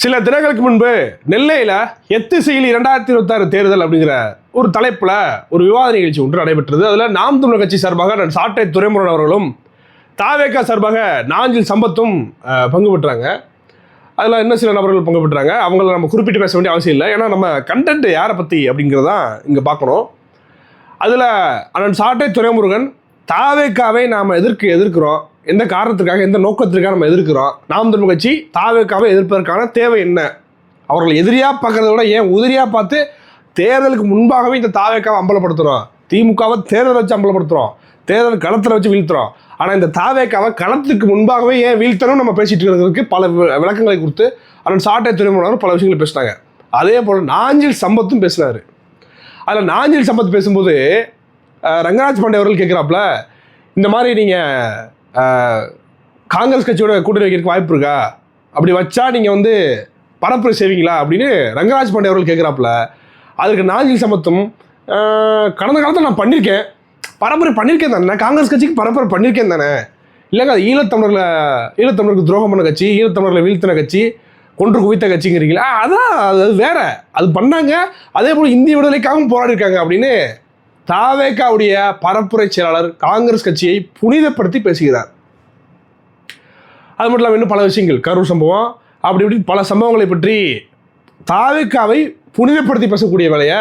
சில தினங்களுக்கு முன்பு நெல்லையில் எத்து செயலி இரண்டாயிரத்தி இருபத்தாறு தேர்தல் அப்படிங்கிற ஒரு தலைப்பில் ஒரு விவாத நிகழ்ச்சி ஒன்று நடைபெற்றது. அதில் நாம் தமிழர் கட்சி சார்பாக நான் சாட்டை துறைமுருகன் அவர்களும் தாவேக்கா சார்பாக நாஞ்சில் சம்பத்தும் பங்கு பெற்றாங்க. அதில் இன்னும் சில நபர்கள் பங்கு பெற்றாங்க. அவங்கள நம்ம குறிப்பிட்டு பேச வேண்டிய அவசியம் இல்லை. ஏன்னா நம்ம கண்டென்ட் யாரை பற்றி அப்படிங்கிறதான் இங்கே பார்க்கணும். அதில் அண்ணன் சாட்டை துறைமுருகன் தாவேக்காவை நாம் எதிர்க்கு எதிர்க்கிறோம். எந்த காரணத்துக்காக எந்த நோக்கத்திற்காக நம்ம எதிர்க்கிறோம்? நாம் தமிழ் கட்சி தாவேக்காவை எதிர்ப்பதற்கான தேவை என்ன? அவர்களை எதிரியாக பார்க்கறத விட ஏன் உதிரியாக பார்த்து தேர்தலுக்கு முன்பாகவே இந்த தாவேக்காவை அம்பலப்படுத்துகிறோம் திமுகவை தேர்தல் வச்சு அம்பலப்படுத்துகிறோம் தேர்தல் களத்தில் வச்சு வீழ்த்துறோம். ஆனால் இந்த தாவேக்காவை களத்துக்கு முன்பாகவே ஏன் வீழ்த்தணும் நம்ம பேசிட்டு இருக்கிறதுக்கு பல விளக்கங்களை கொடுத்து அண்ணன் சாட்டை துறைமுருகன் பல விஷயங்களை பேசினாங்க. அதே போல் நாஞ்சில் சம்பத்தும் பேசினார். அதில் நாஞ்சில் சம்பத் பேசும்போது ரங்கராஜ் பாண்டே அவர்கள் கேட்குறாப்புல இந்த மாதிரி நீங்கள் காங்கிரஸ் கட்சியோட கூட்டணி வைக்கிறதுக்கு வாய்ப்பு இருக்கா? அப்படி வச்சா நீங்கள் வந்து பரப்புரை செய்வீங்களா? அப்படின்னு ரங்கராஜ் பாண்டே அவர்கள் கேட்குறாப்புல. அதுக்கு நாஜில் சமத்தும் கடந்த காலத்தில் நான் பண்ணியிருக்கேன் பரப்புரை பண்ணியிருக்கேன் தானே? நான் காங்கிரஸ் கட்சிக்கு பரப்புரை பண்ணியிருக்கேன் தானே? இல்லைங்க அது ஈழத்தமிழர்களை ஈழத்தமிழருக்கு துரோகம் பண்ண கட்சி ஈழத்தமிழர்களை வீழ்த்தின கட்சி கொன்று குவித்த கட்சிங்கிறீங்களா. அதான் அது அது வேற. அது பண்ணாங்க. அதே போல் இந்திய விடுதலைக்காகவும் போராடி இருக்காங்க அப்படின்னு தாவேக்காவுடைய பரப்புரை செயலாளர் காங்கிரஸ் கட்சியை புனிதப்படுத்தி பேசுகிறார். அது மட்டும் இல்லாமல் இன்னும் பல விஷயங்கள். கரூர் சம்பவம் அப்படி இப்படி பல சம்பவங்களை பற்றி தாவேக்காவை புனிதப்படுத்தி பேசக்கூடிய வேலையை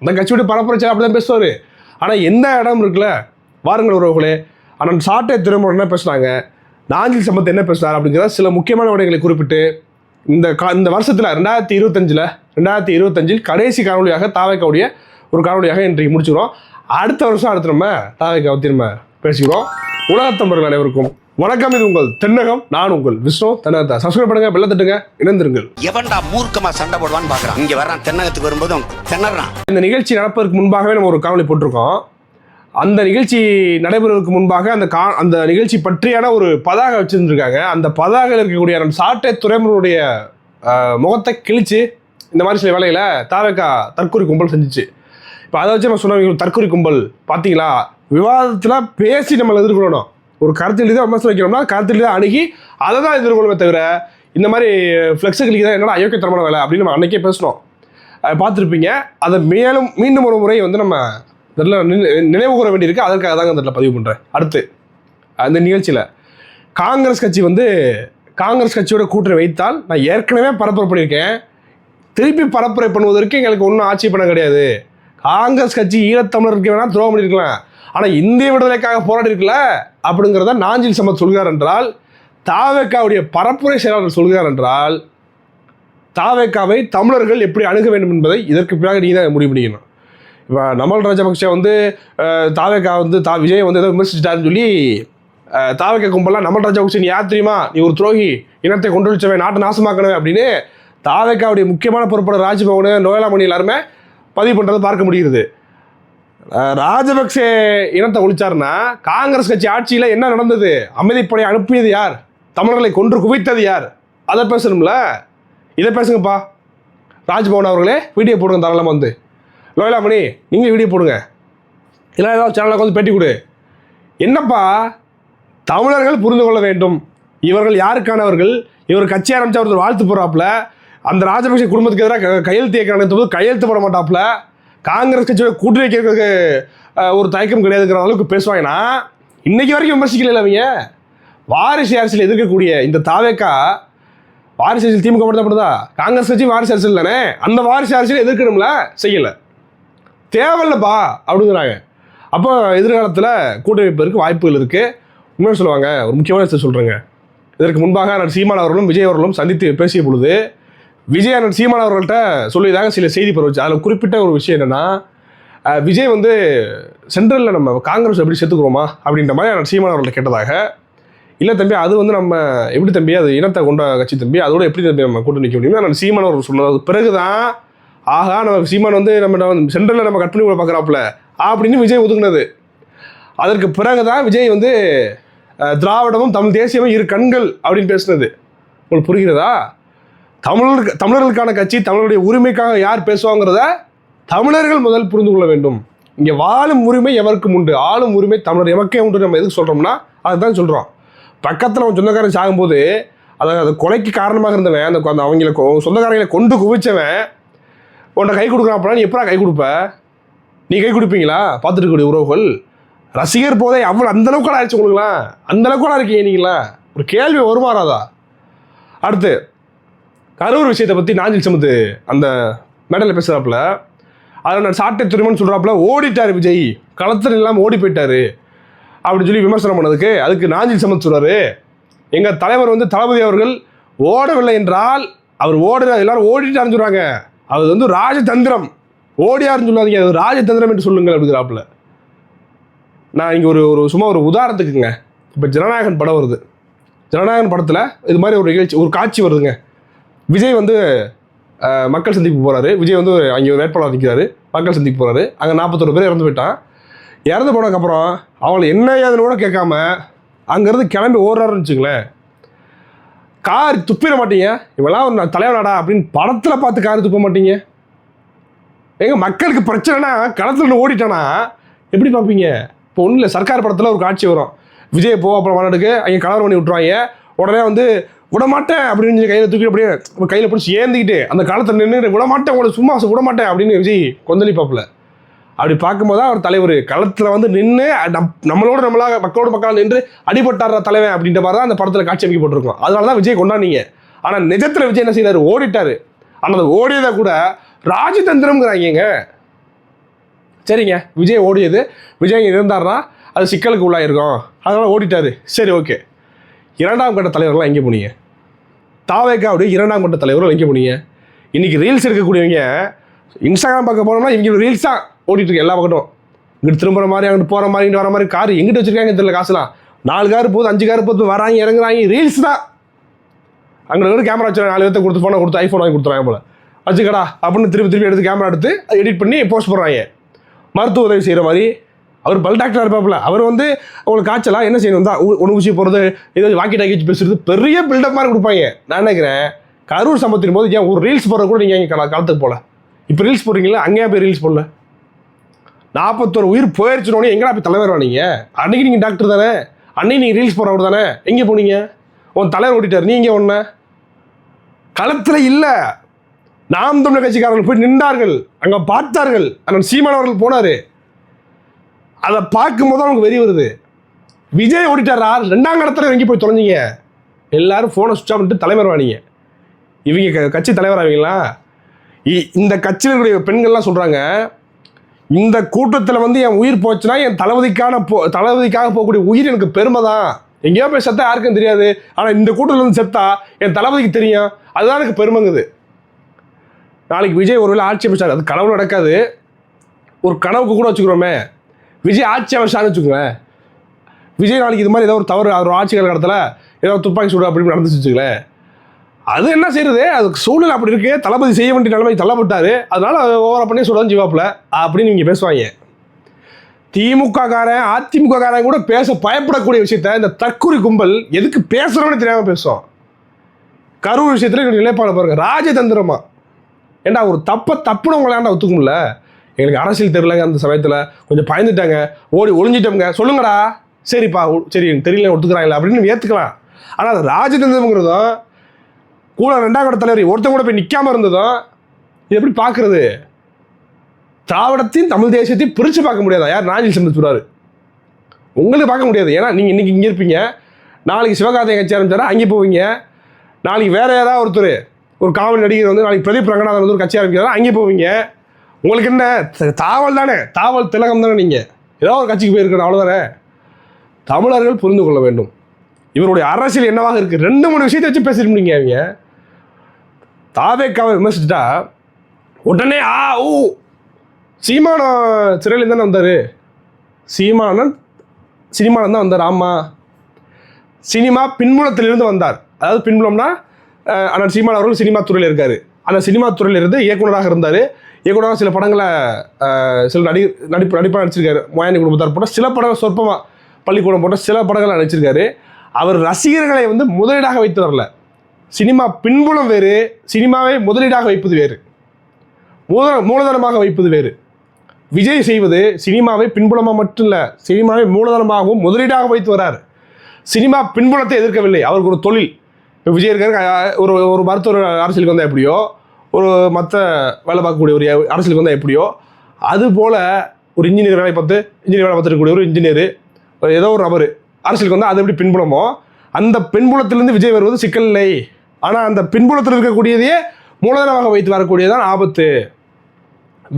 அந்த கட்சியோட பரப்புரை செயலாளர் அப்படி தான் பேசுவார். ஆனால் எந்த இடம் இருக்குல்ல? வாருங்கள் உறவுகளே ஆனால் சாட்டை திரும்ப என்ன பேசுனாங்க? நாஞ்சில் சம்பத் என்ன பேசுனார்? அப்படிங்கிற சில முக்கியமான விடயங்களை குறிப்பிட்டு இந்த கா இந்த வருஷத்தில் ரெண்டாயிரத்தி இருபத்தஞ்சில் ரெண்டாயிரத்தி இருபத்தஞ்சில் கடைசி காணொலியாக தாவேக்காவுடைய ஒரு காணொலியாக இன்றைக்கு முடிச்சுக்கிறோம். அடுத்த வருஷம் அடுத்து நம்ம தாவேக்காவை திரும்ப பேசிக்கிறோம். உலகத்தம்பர்கள் அனைவருக்கும் வணக்கம். இது உங்கள் தென்னகம் நான் உங்கள் விஷ்ணு. தென்னகத்தை சப்ஸ்கிரைப் பண்ணுங்க பெல்ல தட்டுங்க இணைந்திருங்கள். எவன்டா மூர்க்கமா சண்டை போடுவான்னு பாக்குறான். இங்க வர்றான் தென்னகத்துக்கு வரும்போது திணறான். இந்த நிகழ்ச்சி நடப்பதற்கு முன்பாகவே நம்ம ஒரு காணொலி போட்டிருக்கோம். அந்த நிகழ்ச்சி நடைபெறுவதற்கு முன்பாக அந்த கா அந்த நிகழ்ச்சி பற்றியான ஒரு பதாகை வச்சிருந்துருக்காங்க. அந்த பதாகையில் இருக்கக்கூடிய நம்ம சாட்டை துறைமுகனுடைய முகத்தை கிழிச்சு இந்த மாதிரி சில வேலையில் தாவேக்கா தற்கொலை கும்பல் செஞ்சுச்சு. இப்போ அதை வச்சு நம்ம சொன்னவங்க தற்கொலை கும்பல் பார்த்தீங்களா விவாதத்தில் பேசி நம்ம எதிர்கொள்ளணும். ஒரு கருத்து தான் விமர்சனம் வைக்கணும்னா கருத்து தான் அணுகி அதை தான் எதிர்கொள்ளுமே தவிர இந்த மாதிரி ஃப்ளெக்ஸுகளுக்கு தான் என்னடா அயோக்கியத்தனமான வேலை அப்படின்னு நம்ம அன்னைக்கே பேசணும். பார்த்துருப்பீங்க. அதை மேலும் மீண்டும் ஒரு முறை வந்து நம்ம இதில் நினைவு கூற வேண்டியிருக்கு. அதற்காக தாங்க இதில் பதிவு பண்ணுறேன் அடுத்து அந்த நிகழ்ச்சியில் காங்கிரஸ் கட்சி வந்து காங்கிரஸ் கட்சியோட கூட்டணி வைத்தால் நான் ஏற்கனவே பரப்புரை பண்ணியிருக்கேன். திருப்பி பரப்புரை பண்ணுவதற்கு எங்களுக்கு ஒன்றும் ஆட்சேபணம் கிடையாது. காங்கிரஸ் கட்சி ஈழத்தமிழருக்கு வேணால் துரோகம் பண்ணியிருக்கலாம் ஆனால் இந்திய விடுதலைக்காக போராடி இருக்கல அப்படிங்கிறத நாஞ்சில் சம்பத் சொல்கிறார் என்றால் தாவேக்காவுடைய பரப்புரை செயலாளர் சொல்கிறார் என்றால் தாவேக்காவை தமிழர்கள் எப்படி அணுக வேண்டும் என்பதை இதற்கு பிறகு நீ தான் முடிவு பண்ணிக்கணும். இப்போ நமல் ராஜபக்ஷ வந்து தாவேக்கா வந்து தா விஜய் வந்து ஏதோ விமர்சிச்சிட்டாருன்னு சொல்லி தாவேக்கா கும்பலாம் நமல் ராஜபக்ஷ நீ யார் தெரியுமா? நீ ஒரு துரோகி. இனத்தை கொண்டு வச்சவன் நாட்டை நாசமாக்கணும் அப்படின்னு தாவேக்காவுடைய முக்கியமான பொறுப்பாளர் ராஜ்பவன் நோயலாமணி எல்லாருமே பதிவு பண்ணுறதை பார்க்க முடிகிறது. ராஜபக்சே இனத்தை ஒழிச்சாருன்னா காங்கிரஸ் கட்சி ஆட்சியில் என்ன நடந்தது? அமைதிப்படை அனுப்பியது யார்? தமிழர்களை கொன்று குவித்தது யார்? அதை பேசணும்ல? இதை பேசுங்கப்பா. ராஜ்பவன் அவர்களே வீடியோ போடுங்க தாராளமாக வந்து. லோயலாமணி நீங்கள் வீடியோ போடுங்க. இல்லை ஏதாவது சேனலுக்கு வந்து பேட்டி கொடு. என்னப்பா? தமிழர்கள் புரிந்து கொள்ள வேண்டும். இவர்கள் யாருக்கானவர்கள்? இவர் கட்சி ஆரம்பித்தா ஒருத்தர் வாழ்த்து போகிறாப்புல அந்த ராஜபக்ஷ குடும்பத்துக்கு எதிராக கையெழுத்து இயக்கம் போது கையெழுத்து போட மாட்டாப்புல. காங்கிரஸ் கட்சியோட கூட்டு வைக்கிறதுக்கு ஒரு தயக்கம் கிடையாதுங்கிற அளவுக்கு பேசுவாங்கன்னா இன்னைக்கு வரைக்கும் விமர்சிக்கல அவங்க வாரிசு அரசியல் எதிர்க்கக்கூடிய இந்த தாவேக்கா வாரிசு அரசியல் திமுக மட்டும் தான் காங்கிரஸ் கட்சி வாரிசு அரசியல் தானே? அந்த வாரிசு அரசியல் எதிர்க்கணும்ல? செய்யலை. தேவையில்லப்பா அப்படிங்கிறாங்க. அப்போ எதிர்காலத்தில் கூட்டமைப்பதற்கு வாய்ப்புகள் இருக்குது உண்மையாக சொல்லுவாங்க. ஒரு முக்கியமான விஷயம் சொல்கிறேங்க இதற்கு முன்பாக நான் சீமான் அவர்களும் விஜய் அவர்களும் சந்தித்து பேசிய பொழுது விஜய் அண்ணன் சீமான் அவர்கள்ட்ட சொல்லியதாக சில செய்தி பரவச்சு. அதில் குறிப்பிட்ட ஒரு விஷயம் என்னென்னா விஜய் வந்து சென்ட்ரலில் நம்ம காங்கிரஸ் எப்படி சேர்த்துக்கிறோமா அப்படின்ற மாதிரி நான் சீமான் அவர்கள்ட்ட கேட்டதாக. இல்லை தம்பி அது வந்து நம்ம எப்படி தம்பி அது இனத்தை கொண்ட கட்சி தம்பி அதோட எப்படி தம்பி நம்ம கூட்டு நிற்க முடியுமோ நான் சீமான் அவர்கள் சொன்னது. பிறகு தான் ஆகா நம்ம சீமான் வந்து நம்ம சென்ட்ரலில் நம்ம கட் பண்ணி கூட பார்க்குறாப்புல அப்படின்னு விஜய் ஒதுங்கினது அதற்கு பிறகு தான் விஜய் வந்து திராவிடமும் தமிழ் தேசியமும் இரு கண்கள் அப்படின்னு பேசுனது. உங்களுக்கு புரிகிறதா? தமிழர் தமிழர்களுக்கான கட்சி தமிழருடைய உரிமைக்காக யார் பேசுவாங்கிறத தமிழர்கள் முதல் புரிந்து கொள்ள வேண்டும். இங்கே வாழும் உரிமை எவருக்கும் உண்டு? ஆளும் உரிமை தமிழர். எமக்கே உண்டு நம்ம எதுக்கு சொல்கிறோம்னா அதுதான் சொல்கிறோம் பக்கத்தில் அவன் சொந்தக்காரன் சாகும்போது அதாவது அது கொலைக்கு காரணமாக இருந்தவன் அந்த அந்த அவங்கள சொந்தக்காரங்களை கொண்டு குவிச்சவன் உன்னை கை கொடுக்குறான் அப்படின்னா நீ எப்படா கை கொடுப்ப? நீ கை கொடுப்பீங்களா? பார்த்துருக்கக்கூடிய உறவுகள். ரசிகர் போதே அவ்வளோ அந்தளவுக்கு கூட ஆயிடுச்சு உங்களுக்குலாம் அந்த அளவுக்கு கூட இருக்கீங்க நீங்களா ஒரு கேள்வி வருமாறாதா? அடுத்து கரூர் விஷயத்தை பற்றி நாஞ்சில் சமுத்து அந்த மேடலில் பேசுகிறாப்புல அதில் நான் சாட்டை துறைமன் சொல்கிறாப்புல ஓடிட்டார் விஜய். களத்தில் இல்லாமல் ஓடி போயிட்டாரு. அப்படின்னு சொல்லி விமர்சனம் பண்ணதுக்கு அதுக்கு நாஞ்சில் சமத் சொல்கிறாரு எங்கள் தலைவர் வந்து தளபதி அவர்கள் ஓடவில்லை என்றால் அவர் ஓடுற எல்லாரும் ஓடிட்டாருன்னு சொல்கிறாங்க அது வந்து ராஜதந்திரம். ஓடியாருன்னு சொல்லாதீங்க அது ராஜதந்திரம் என்று சொல்லுங்கள் அப்படிங்கிறாப்புல. நான் இங்கே ஒரு ஒரு சும்மா ஒரு உதாரணத்துக்குங்க. இப்போ ஜனநாயகன் படம் வருது. ஜனநாயகன் படத்தில் இது மாதிரி ஒரு நிகழ்ச்சி ஒரு காட்சி வருதுங்க. விஜய் வந்து மக்கள் சந்திப்பு போகிறாரு விஜய் வந்து அங்கே ஒரு வேட்பாளர் நிற்கிறாரு மக்கள் சந்திப்பு போகிறாரு அங்கே நாற்பத்தொரு பேர் இறந்து போயிட்டான். இறந்து போனதுக்கப்புறம் அவங்களை என்ன ஏதுன்னு கூட கேட்காம அங்கேருந்து கிளம்பி ஓடுறாருன்னு வச்சுங்களேன் கார் துப்பிட மாட்டீங்க. இவெல்லாம் ஒரு தலைவனாடா அப்படின்னு படத்தில் பார்த்து கார் துப்ப மாட்டீங்க. எங்கள் மக்களுக்கு பிரச்சனைனா களத்தில் ஓடிட்டானா? எப்படி பார்ப்பீங்க? இப்போ ஒன்றும் இல்லை சர்க்கார் படத்தில் ஒரு காட்சி வரும். விஜய் போ அப்புறம் மாநாடுக்கு அங்கே கலர் பண்ணி விட்ருவாங்க உடனே வந்து விடமாட்டேன் அப்படின்னு கையில் தூக்கி அப்படியே கையில் பிடிச்சி ஏந்திக்கிட்டு அந்த காலத்தில் நின்று விடமாட்டேன் உங்களை சும்மா விடமாட்டேன் அப்படின்னு விஜய் கொந்தளிப்பாப்புல. அப்படி பார்க்கும்போது தான் அவர் தலைவர். களத்தில் வந்து நின்று நம் நம்மளோட நம்மளாக மக்களோட மக்களாக நின்று அடிபட்டார தலைவன் அப்படின்ற மாதிரி தான் அந்த படத்தில் காட்சி அமைக்கப்பட்டிருக்கும் அதனால தான் விஜய் கொண்டாடினீங்க. ஆனால் நிஜத்தில் விஜய் என்ன செய்றாரு? ஓடிட்டாரு. ஆனால் அது ஓடியதை கூட ராஜதந்திரம்ங்கிறாங்க சரிங்க விஜய் ஓடியது. விஜய் இருந்தார்னா அது சிக்கலுக்கு உள்ளாயிருக்கும். அதனால் ஓடிட்டாரு. சரி ஓகே. இரண்டாம் கட்ட தலைவர்கள்லாம் எங்கே போனீங்க? தாவேக்காவுடைய இரண்டாம் கட்ட தலைவர்கள் எங்கே போனீங்க? இன்றைக்கி ரீல்ஸ் எடுக்கக்கூடியவங்க இன்ஸ்டாகிராம் பார்க்க போனோம்னா இவங்க ரீல்ஸ் தான் ஓட்டிகிட்டு இருக்கு எல்லா பக்கட்டும் இங்கிட்டு திரும்புற மாதிரி அங்கிட்டு போகிற மாதிரி இங்கிட்டு வர மாதிரி கார் எங்கிட்ட வச்சுருக்காங்க தெரியல காசுலாம். நாலு கார் போகுது அஞ்சு கார் போகுது வராங்க இறங்குறாங்க ரீல்ஸ் தான். அங்கே ஒரு கேமரா வச்சு நாலு பேர்த்த கொடுத்து ஃபோனை கொடுத்து ஐஃபோன் வாங்கி கொடுத்துறாங்க போல. வச்சுக்கடா அப்படின்னு திருப்பி திருப்பி எடுத்து கேமரா எடுத்து எடிட் பண்ணி போஸ்ட் போடுறாங்க. மருத்துவ உதவி செய்கிற மாதிரி அவர் பல் டாக்டர் இருப்பாப்புல. அவர் வந்து உங்களுக்கு காய்ச்சலா என்ன செய்யணும்? தான் ஒன்று ஊசி போகிறது ஏதோ வாக்கி டாக்கி வச்சு பேசுறது பெரிய பில்டப் மாதிரி கொடுப்பாங்க. நான் நினைக்கிறேன் கரூர் சம்பத்தின் போது ஏன் ஒரு ரீல்ஸ் போடுறது கூட நீங்கள் எங்கள் காலத்துக்கு போல இப்போ ரீல்ஸ் போடுறீங்களா அங்கேயே போய் ரீல்ஸ் போடல? நாற்பத்தொரு உயிர் போயிருச்சுனோடனே எங்கடா போய் தலைவர் வானீங்க அன்னைக்கு நீங்கள் டாக்டர் தானே? அன்னைக்கு நீங்கள் ரீல்ஸ் போடுறவர் தானே? எங்கே போனீங்க? உன் தலைவர் ஓட்டிட்டார் நீங்க ஒன்ன களத்தில் இல்லை. நாம் தமிழர் கட்சிக்காரர்கள் போய் நின்றார்கள். அங்கே பார்த்தார்கள். அண்ணன் சீமான் அவர்கள் போனார். அதை பார்க்கும்போது அவனுக்கு வெறி வருது. விஜய் ஓடிட்டாரா? ரெண்டாம் இடத்துல எங்கே போய் தொலைஞ்சிங்க. எல்லாரும் ஃபோனை சுவிட்ச் ஆஃப் பண்ணிட்டு தலைவர் வாணிங்க இவங்க க- கட்சி தலைவர் ஆவீங்களா? இ- இந்த கட்சியில் இருக்கக்கூடிய பெண்கள்லாம் சொல்கிறாங்க இந்த கூட்டத்தில் வந்து என் உயிர் போச்சுன்னா என் தளபதிக்கான போ தளபதிக்காக போகக்கூடிய உயிர் எனக்கு பெருமை தான். எங்கேயோ போய் செத்தா யாருக்கும் தெரியாது. ஆனால் இந்த கூட்டத்தில் வந்து செத்தா என் தளபதிக்கு தெரியும். அதுதான் எனக்கு பெருமைங்குது. நாளைக்கு விஜய் ஒருவேளை ஆட்சி அமைச்சார். அது கனவு நடக்காது. ஒரு கனவுக்கு கூட வச்சுக்கிறோமே. விஜய் ஆட்சி அமைச்சான்னு வச்சுக்கோங்களேன். விஜய் நாளைக்கு இது மாதிரி ஏதோ ஒரு தவறு அவர் ஆட்சி காலகட்டத்தில் ஏதோ துப்பாக்கி சூடு அப்படின்னு இப்படி நடந்துச்சு அது என்ன செய்யறது? அதுக்கு சூழ்நிலை அப்படி இருக்கு. தளபதி செய்ய வேண்டிய நிலைமை தள்ளப்பட்டாரு. அதனால ஓவரா பண்ணி சொல்லுறது ஜீவாப்பில் அப்படின்னு நீங்கள் பேசுவாங்க. திமுக காரன் அதிமுக காரன் கூட பேச பயப்படக்கூடிய விஷயத்த இந்த தற்கொலை கும்பல் எதுக்கு பேசுகிறோன்னு தெரியாமல் பேசுவோம் கரூர் விஷயத்தில் நிலைப்பாடு பாருங்க. ராஜதந்திரமா? ஏண்டா ஒரு தப்பை தப்புனவங்களாண்டா ஒத்துக்கும்ல எங்களுக்கு அரசியல் தெரியலங்க அந்த சமயத்தில். கொஞ்சம் பயந்துட்டாங்க. ஓடி ஒளிஞ்சிட்டோங்க சொல்லுங்கடா. சரிப்பா சரி எனக்கு தெரியல ஒத்துக்கிறாங்களா? அப்படின்னு ஏற்றுக்கலாம் ஆனால் அது ராஜதந்திரம்ங்கிறதும் கூட ரெண்டாம் கட்ட தலைவர் ஒருத்தன் கூட போய் நிற்காமல் இருந்ததும் இது எப்படி பார்க்குறது திராவிடத்தையும் தமிழ் தேசியத்தையும் பிரித்து பார்க்க முடியாதா? யார்? நாஞ்சில் சம்பத் சொல்கிறாரு உங்களுக்கு பார்க்க முடியாது. ஏன்னா நீங்கள் இன்றைக்கி இங்கே இருப்பீங்க. நாளைக்கு சிவகார்த்திகை கட்சி ஆரம்பிச்சாரா? அங்கே போவீங்க. நாளைக்கு வேறு யாராவது ஒருத்தர் ஒரு காவல் நடிகர் வந்து நாளைக்கு பிரதீப் ரங்கநாதன் வந்து ஒரு கட்சி ஆரம்பிக்கிறாரா? அங்கே போவீங்க. உங்களுக்கு என்ன? த- தாவல் தானே? தாவல் திலகம் தானே நீங்கள் ஏதோ ஒரு கட்சிக்கு போயிருக்கணும் அவ்வளோதானே தமிழர்கள் புரிந்து கொள்ள வேண்டும். இவருடைய அரசியல் என்னவாக இருக்குது ரெண்டு மூணு விஷயத்தை வச்சு பேசிட்டு முடிங்க அவங்க தாவேக்காவை விமர்சிச்சுட்டா உடனே ஆ ஊ சீமானம் சிறையில் தானே வந்தார்? சீமானன் சினிமாவில் தான் வந்தார் ஆமாம் சினிமா பின்புலத்திலிருந்து வந்தார். அதாவது பின்புலம்னா அண்ணன் சீமான் அவர்கள் சினிமா துறையில் இருக்கார். அந்த சினிமா துறையில் இருந்து இயக்குனராக இருந்தார். இயக்குனராக சில படங்களை சில நடி நடிப்பு நடிப்பாக நடிச்சிருக்காரு. மோயானி குடும்பத்தார் போட்ட சில படங்கள் சொற்பமாக பள்ளிக்கூடம் போட்ட சில படங்களை நடிச்சிருக்காரு. அவர் ரசிகர்களை வந்து முதலீடாக வைத்து வரல சினிமா பின்புலம் வேறு சினிமாவை முதலீடாக வைப்பது வேறு. மூல மூலதனமாக வைப்பது வேறு. விஜய் செய்வது சினிமாவை பின்புலமாக மட்டும் இல்லை சினிமாவை மூலதனமாகவும் முதலீடாக வைத்து வர்றார் சினிமா பின்புலத்தை எதிர்க்கவில்லை. அவருக்கு ஒரு தொழில். இப்போ விஜய் இருக்காரு ஒரு ஒரு மருத்துவர் அரசியலுக்கு வந்தால் எப்படியோ. ஒரு மற்ற வேலை பார்க்கக்கூடிய ஒரு அரசியலுக்கு வந்தால் எப்படியோ? அது போல் ஒரு இன்ஜினியர் வேலை பார்த்து இன்ஜினியர் வேலை பார்த்துருக்கக்கூடிய ஒரு இன்ஜினியர் ஏதோ ஒரு நபர் அரசியலுக்கு வந்தால் அது எப்படி பின்புலமோ அந்த பின்புலத்திலேருந்து விஜய் வருவது சிக்கல் இல்லை ஆனால் அந்த பின்புலத்தில் இருக்கக்கூடியதையே மூலதனமாக வைத்து வரக்கூடியதான் ஆபத்து.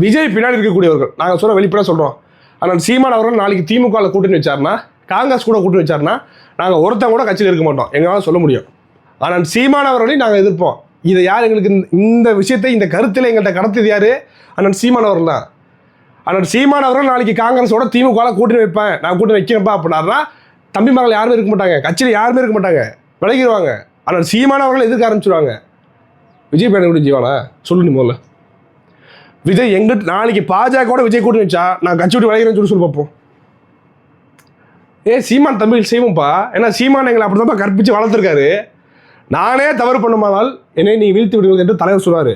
விஜய் பின்னாடி இருக்கக்கூடியவர்கள் நாங்கள் சொல்ல வெளிப்படையாக சொல்கிறோம் ஆனால் சீமான் அவர்கள் நாளைக்கு திமுகவில் கூட்டணி வச்சார்னா காங்கிரஸ் கூட கூட்டணி வச்சார்னா நாங்கள் ஒருத்தன் கூட கட்சியில் இருக்க மாட்டோம். எங்களால் சொல்ல முடியும். ஆனால் சீமான் அவர்களையும் நாங்கள் எதிர்ப்போம். இதை யார் எங்களுக்கு இந்த- இந்த விஷயத்தை இந்த கருத்தில் எங்கள்கிட்ட கடத்தியது யார்? அண்ணன் சீமான் அவர்கள் தான் அண்ணன் சீமான் அவர்கள் நாளைக்கு காங்கிரஸோட திமுகவில் கூட்டணி வைப்பேன். நான் கூட்டணி வைக்கிறேன்ப்பா அப்படின்னா தம்பி மகள் யாருமே இருக்க மாட்டாங்க. கட்சியில் யாருமே இருக்க மாட்டாங்க. விலகிடுவாங்க. அண்ணன் சீமான் அவர்கள் எதிர்க்க ஆரம்பிச்சிருவாங்க. விஜய் பேன ஜீவானா? சொல்லு முதல்ல. விஜய் எங்கிட்ட நாளைக்கு பாஜகவோட விஜய் கூட்டணி வச்சா நான் கட்சி விட்டு விளையிறேன்னு சொல்லி சொல்லி பார்ப்போம் ஏ சீமான் தமிழ் செய்வோம்ப்பா. ஏன்னா சீமான் எங்களை அப்படிதான் கற்பிச்சு வளர்த்துருக்காரு. நானே தவறு பண்ணுமானால் என்னை நீ வீழ்த்தி விடுங்கள் என்று தலைவர் சொல்றாரு.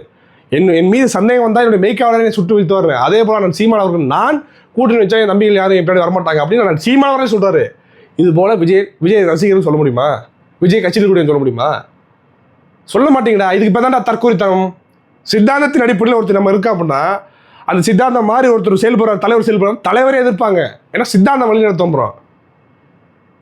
என் என் மீது சந்தேகம் வந்தால் என்னுடைய மெய்க்காவலரை சுட்டு வீழ்த்து வர்றேன் அதே போல நான் சீமான் அவர்கள் நான் கூட்டணி வச்சா என் நம்பிகள் யாரும் என் பின்னாடி வரமாட்டாங்க அப்படின்னு நான் சீமான் அவரே சொல்றாரு. இது போல விஜய் விஜய் ரசிகர்கள் சொல்ல முடியுமா? விஜய் கட்சியில் கூட சொல்ல முடியுமா? சொல்ல மாட்டீங்கடா. இதுக்கு இப்போ தான்டா தற்கொலைத்தனம் சித்தாந்தத்தின் அடிப்படையில் ஒருத்தர் நம்ம இருக்கா அப்படின்னா அந்த சித்தாந்தம் மாதிரி ஒருத்தர் செயல்படுறார் தலைவர் செயல்படுறார் தலைவரே எதிர்ப்பாங்க. ஏன்னா சித்தாந்தம் வழி நடத்துகிறோம்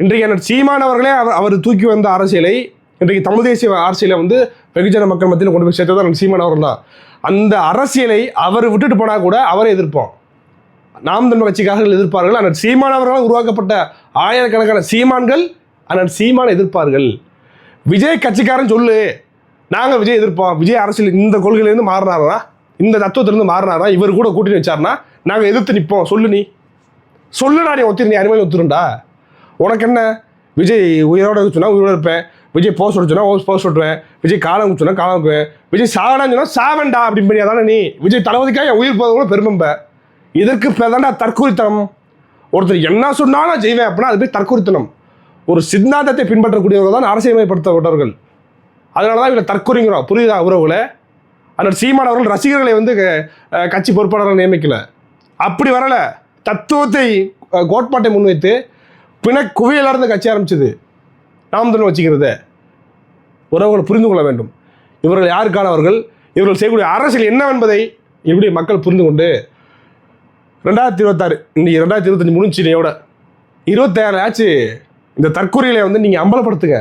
இன்றைக்கு என்ன சீமானவர்களே அவர் அவர் தூக்கி வந்த அரசியலை இன்றைக்கு தமிழ் தேசிய அரசியலை வந்து வெகுஜன மக்கள் மத்தியில் கொண்டு போய் சேர்த்தது அந்த சீமான் அவர்கள் தான். அந்த அரசியலை அவர் விட்டுட்டு போனால் கூட அவரை எதிர்ப்போம். நாம் தமிழ் கட்சிக்காரர்கள் எதிர்ப்பார்கள் ஆனால் சீமானவர்களால் உருவாக்கப்பட்ட ஆயிரக்கணக்கான சீமான்கள் அண்ணன் சீமான எதிர்ப்பார்கள். விஜய் கட்சிக்காரன் சொல்லு நாங்கள் விஜய் எதிர்ப்போம். விஜய் அரசியல் இந்த கொள்கையிலேருந்து மாறினாரா? இந்த தத்துவத்திலேருந்து மாறினாரா? இவர் கூட கூட்டிட்டு வச்சார்னா நாங்கள் எதிர்த்து நிற்போம் சொல்லு நீ. சொல்லுடா நீ ஒத்துரு நீ அருமையில் ஒத்துருண்டா உனக்கு என்ன? விஜய் உயிரோட சொன்னால் உயிரோட இருப்பேன். விஜய் போஸ்ட் விட சொன்னா போஸ்ட் விட்டுவேன் விஜய் காலம் சொன்னா காலம் வைக்குவேன் விஜய் சாவடான்னு சொன்னா சாவண்டா அப்படின்னு பண்ணி அதானே நீ? விஜய் தளபதிக்காக என் உயிர் போகிறது கூட இதற்கு பேர் தற்கூரித்தனம் ஒருத்தர் என்ன சொன்னாலும் செய்வேன் அப்படின்னா அது போய் தற்கூரித்தனம் ஒரு சித்தாந்தத்தை பின்பற்றக்கூடியவர்கள் தான் அரசியலமைப்படுத்தப்பட்டவர்கள் அதனால தான் இவங்க தற்கூறிங்கிறோம் புரியுதா உறவுகளை? அதனால் சீமான் அவர்கள் ரசிகர்களை வந்து கட்சி பொறுப்பாளர்கள் நியமிக்கல. அப்படி வரல. தத்துவத்தை கோட்பாட்டை முன்வைத்து பிண குவியலார்ந்த கட்சி ஆரம்பிச்சது. நாம் தான் வச்சுக்கிறது உறவுகளை புரிந்து கொள்ள வேண்டும். இவர்கள் யாருக்கானவர்கள் இவர்கள் செய்யக்கூடிய அரசியல் என்ன என்பதை எப்படி மக்கள் புரிந்து கொண்டு? ரெண்டாயிரத்தி இருபத்தாறு இன்னைக்கு ரெண்டாயிரத்தி இருபத்தஞ்சி முடிஞ்சினையோட இருபத்தாறு ஆச்சு. இந்த தற்கொலைகளை வந்து நீங்கள் அம்பலப்படுத்துங்க.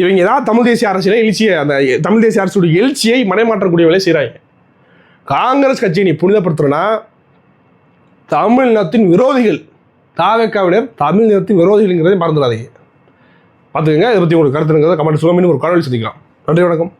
இவங்க தான் தமிழ் தேசிய அரசியலை எழுச்சியை அந்த தமிழ் தேசிய அரசுடைய எழுச்சியை மனைமாற்றக்கூடிய வேலை செய்கிறாங்க காங்கிரஸ் கட்சியை நீ புனிதப்படுத்துறனா தமிழ்நாட்டின் விரோதிகள் தாவேக்காவினர் தமிழ்நாட்டின் விரோதிகள்ங்கிறதை மறந்துடாதீங்க. பார்த்துக்கங்க. இதை பற்றி உங்களுக்கு கருத்துங்கிறத கமெண்ட் சுகமின்னு ஒரு காணொலி சந்திக்கலாம். நன்றி வணக்கம்.